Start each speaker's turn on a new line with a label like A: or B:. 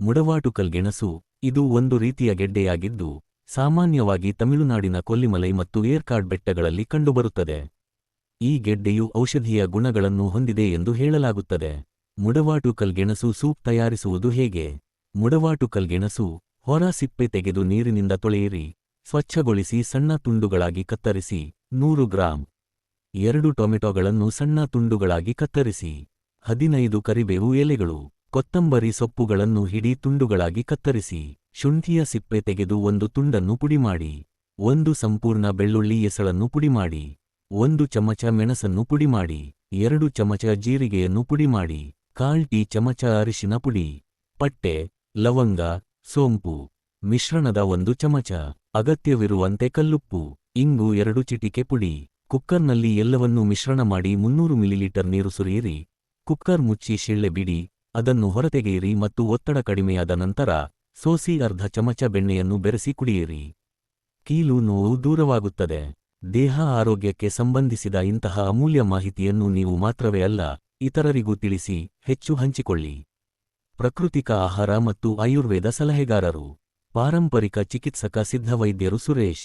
A: ಮುಡವಾಟುಕಲ್ ಗೆಣಸು ಇದು ಒಂದು ರೀತಿಯ ಗೆಡ್ಡೆಯಾಗಿದ್ದು, ಸಾಮಾನ್ಯವಾಗಿ ತಮಿಳುನಾಡಿನ ಕೊಲ್ಲಿಮಲೈ ಮತ್ತು ಏರ್ಕಾಡ್ ಬೆಟ್ಟಗಳಲ್ಲಿ ಕಂಡುಬರುತ್ತದೆ. ಈ ಗೆಡ್ಡೆಯು ಔಷಧೀಯ ಗುಣಗಳನ್ನು ಹೊಂದಿದೆ ಎಂದು ಹೇಳಲಾಗುತ್ತದೆ. ಮುಡವಾಟುಕಲ್ ಗೆಣಸು ಸೂಪ್ ತಯಾರಿಸುವುದು ಹೇಗೆ? ಮುಡವಾಟುಕಲ್ ಗೆಣಸು ಹೊರ ಸಿಪ್ಪೆ ತೆಗೆದು ನೀರಿನಿಂದ ತೊಳೆಯಿರಿ, ಸ್ವಚ್ಛಗೊಳಿಸಿ ಸಣ್ಣ ತುಂಡುಗಳಾಗಿ ಕತ್ತರಿಸಿ, ನೂರು ಗ್ರಾಂ. ಎರಡು ಟೊಮೆಟೊಗಳನ್ನು ಸಣ್ಣ ತುಂಡುಗಳಾಗಿ ಕತ್ತರಿಸಿ, ಹದಿನೈದು ಕರಿಬೇವು ಎಲೆಗಳು. ಕೊತ್ತಂಬರಿ ಸೊಪ್ಪುಗಳನ್ನು ಹಿಡಿ ತುಂಡುಗಳಾಗಿ ಕತ್ತರಿಸಿ, ಶುಂಠಿಯ ಸಿಪ್ಪೆ ತೆಗೆದು ಒಂದು ತುಂಡನ್ನು ಪುಡಿಮಾಡಿ, ಒಂದು ಸಂಪೂರ್ಣ ಬೆಳ್ಳುಳ್ಳಿ ಎಸಳನ್ನು ಪುಡಿಮಾಡಿ, ಒಂದು ಚಮಚ ಮೆಣಸನ್ನು ಪುಡಿಮಾಡಿ, ಎರಡು ಚಮಚ ಜೀರಿಗೆಯನ್ನು ಪುಡಿಮಾಡಿ, ಕಾಲ್ ಟೀ ಚಮಚ ಅರಿಶಿನ ಪುಡಿ, ಪಟ್ಟೆ, ಲವಂಗ, ಸೋಂಪು, ಮಿಶ್ರಣದ ಒಂದು ಚಮಚ, ಅಗತ್ಯವಿರುವಂತೆ ಕಲ್ಲುಪ್ಪು, ಇಂಗು ಎರಡು ಚಿಟಿಕೆ ಪುಡಿ, ಕುಕ್ಕರ್ನಲ್ಲಿ ಎಲ್ಲವನ್ನೂ ಮಿಶ್ರಣ ಮಾಡಿ ಮುನ್ನೂರು ಮಿಲಿಲೀಟರ್ ನೀರು ಸುರಿಯಿರಿ, ಕುಕ್ಕರ್ ಮುಚ್ಚಿ ಶಿಳ್ಳೆ ಬಿಡಿ ಅದನ್ನು ಹೊರತೆಗೆಯಿರಿ ಮತ್ತು ಒತ್ತಡ ಕಡಿಮೆಯಾದ ನಂತರ ಸೋಸಿ ಅರ್ಧ ಚಮಚ ಬೆಣ್ಣೆಯನ್ನು ಬೆರೆಸಿ ಕುಡಿಯಿರಿ. ಕೀಲು ನೋವು ದೂರವಾಗುತ್ತದೆ. ದೇಹ ಆರೋಗ್ಯಕ್ಕೆ ಸಂಬಂಧಿಸಿದ ಇಂತಹ ಅಮೂಲ್ಯ ಮಾಹಿತಿಯನ್ನು ನೀವು ಮಾತ್ರವೇ ಅಲ್ಲ, ಇತರರಿಗೂ ತಿಳಿಸಿ, ಹೆಚ್ಚು ಹಂಚಿಕೊಳ್ಳಿ. ಪ್ರಕೃತಿಕ ಆಹಾರ ಮತ್ತು ಆಯುರ್ವೇದ ಸಲಹೆಗಾರರು. ಪಾರಂಪರಿಕ ಚಿಕಿತ್ಸಕ ಸಿದ್ಧವೈದ್ಯರು ಸುರೇಶ್.